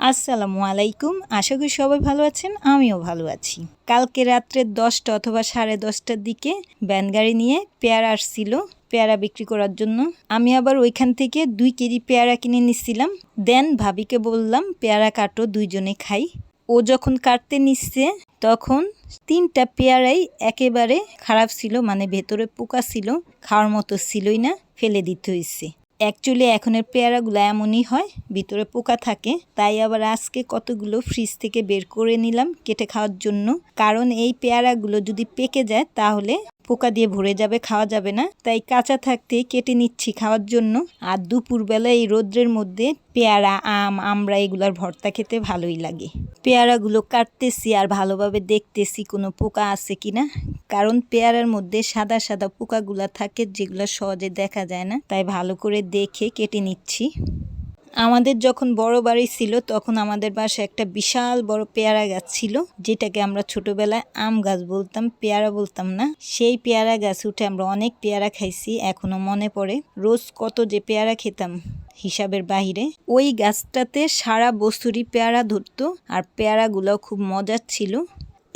আসসালামু আলাইকুম। আশা করি সবাই ভালো আছেন, আমিও ভালো আছি। কালকে রাত্রে দশটা অথবা সাড়ে দশটার দিকে ব্যান গাড়ি নিয়ে পেয়ারা আসছিল, পেয়ারা বিক্রি করার জন্য। আমি আবার ওইখান থেকে দুই কেজি পেয়ারা কিনে নিচ্ছিলাম। দেন ভাবিকে বললাম, পেয়ারা কাটো, দুইজনে খাই। ও যখন কাটতে নিচ্ছে, তখন তিনটা পেয়ারাই একেবারে খারাপ ছিল মানে ভেতরে পোকা ছিল, খাওয়ার মতো ছিলই না, ফেলে দিতে হয়েছে অ্যাকচুয়ালি এখনের পেয়ারাগুলো এমনই হয়, ভিতরে পোকা থাকে, তাই আবার আজকে কতগুলো ফ্রিজ থেকে বের করে নিলাম কেটে খাওয়ার জন্য। কারণ এই পেয়ারাগুলো যদি পেকে যায়, তাহলে পোকা দিয়ে ভরে যাবে, খাওয়া যাবে না। তাই কাঁচা থাকতে কেটে নিচ্ছি খাওয়ার জন্য। আর দুপুরবেলা এই রোদ্রের মধ্যে পেয়ারা, আম, আমরা এগুলার ভর্তা খেতে ভালোই লাগে। পেয়ারাগুলো কাটতেছি আর ভালোভাবে দেখতেছি কোনো পোকা আছে কি না কারণ পেয়ারার মধ্যে সাদা সাদা পোকাগুলা থাকে যেগুলো সহজে দেখা যায় না। তাই ভালো করে দেখে কেটে নিচ্ছি। আমাদের যখন বড় বাড়ি ছিল, তখন আমাদের বাসায় একটা বিশাল বড় পেয়ারা গাছ ছিল, যেটাকে আমরা ছোটবেলায় আম গাছ বলতাম, পেয়ারা বলতাম না। সেই পেয়ারা গাছ উঠে আমরা অনেক পেয়ারা খাইছি, এখনও মনে পড়ে। রোজ কত যে পেয়ারা খেতাম হিসাবের বাহিরে। ওই গাছটাতে সারা বছরই পেয়ারা ধরতো, আর পেয়ারাগুলোও খুব মজার ছিল।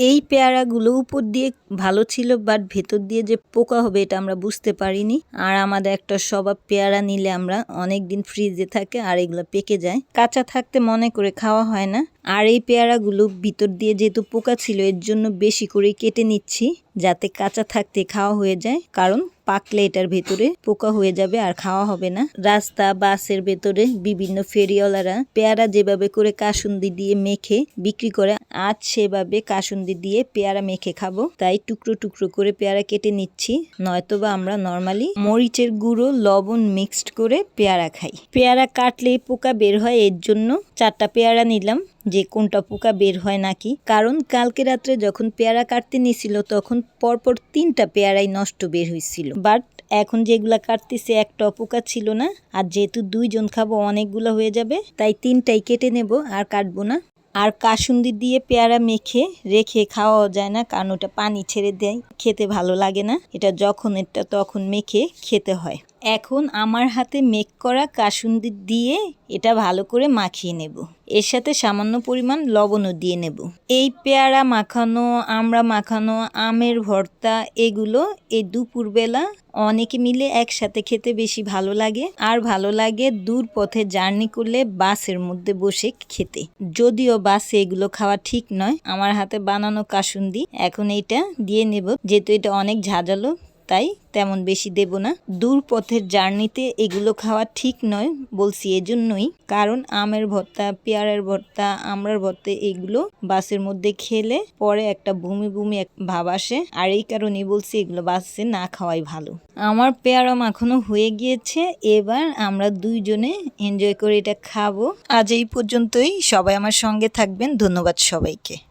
এই পেয়ারাগুলো উপর দিয়ে ভালো ছিল বাট ভেতর দিয়ে যে পোকা হবে এটা আমরা বুঝতে পারিনি। আর আমাদের একটা স্বভাব, পেয়ারা নিলে আমরা অনেক দিন ফ্রিজে থাকে আর এগুলো পেকে যায়। কাঁচা থাকতে মনে করে খাওয়া হয় না। আর এই পেয়ারাগুলো ভিতর দিয়ে যেহেতু পোকা ছিল, এর জন্য বেশি করে কেটে নিচ্ছি যাতে কাঁচা থাকতে খাওয়া হয়ে যায়। কারণ পাকলে এটার ভেতরে পোকা হয়ে যাবে আর খাওয়া হবে না। রাস্তা, বাসের ভেতরে বিভিন্ন ফেরিওয়ালারা পেয়ারা যেভাবে করে কাসুন্দি দিয়ে মেখে বিক্রি করে, আজ সেভাবে কাসুন্দি দিয়ে পেয়ারা মেখে খাব। তাই টুকরো টুকরো করে পেয়ারা কেটে নিচ্ছি। নয়তোবা আমরা নর্মালি মরিচের গুঁড়ো, লবণ মিক্সড করে পেয়ারা খাই। পেয়ারা কাটলেই পোকা বের হয়, এর জন্য চারটা পেয়ারা নিলাম। যে কোনটা পোকা বের হয় নাকি। কারণ কালকে রাত্রে যখন পেয়ারা কাটতে নিছিল, তখন পরপর তিনটা পেয়ারাই নষ্ট বের হয়েছিল বাট এখন যেগুলা কাটতেছে, একটা পোকা ছিল না। আর যেহেতু দুইজন খাব, অনেকগুলো হয়ে যাবে, তাই তিনটাই কেটে নেব, আর কাটবো না। আর কাসুন্দি দিয়ে পেয়ারা মেখে, রেখে খাওয়াও যায় না, কারণ ওটা পানি ছেড়ে দেয়। খেতে ভালো লাগে না। এটা যখন এটা তখন মেখে খেতে হয়। এখন আমার হাতে মেক করা কাসুন্দি দিয়ে এটা ভালো করে মাখিয়ে নেব। এর সাথে সামান্য পরিমাণ লবণও দিয়ে নেব। এই পেয়ারা মাখানো, আমরা মাখানো, আমের ভর্তা, এগুলো এই দুপুরবেলা অনেকে মিলে একসাথে খেতে বেশি ভালো লাগে। আর ভালো লাগে দূর পথে জার্নি করলে বাসের মধ্যে বসে খেতে। যদিও বাসে এগুলো খাওয়া ঠিক নয়, আমার হাতে বানানো কাসুন্দি, এখন এইটা দিয়ে নেব। যেহেতু এটা অনেক ঝাঁঝালো তাই তেমন বেশি দেব না। দূর পথের জার্নিতে এগুলো খাওয়া ঠিক নয় বলছি এজন্যই। কারণ আমের ভর্তা, পেয়ারের ভর্তা আমরার ভর্তা এগুলো বাসের মধ্যে খেলে পরে একটা ভূমি ভূমি এক ভাব আসে। আর এই কারণেই বলছি এগুলো বাসে না খাওয়াই ভালো। আমার পেয়ারা মাখানো হয়ে গিয়েছে, এবার আমরা দুইজনে এনজয় করে এটা খাব। আজ এই পর্যন্তই। সবাই আমার সঙ্গে থাকবেন। ধন্যবাদ সবাইকে।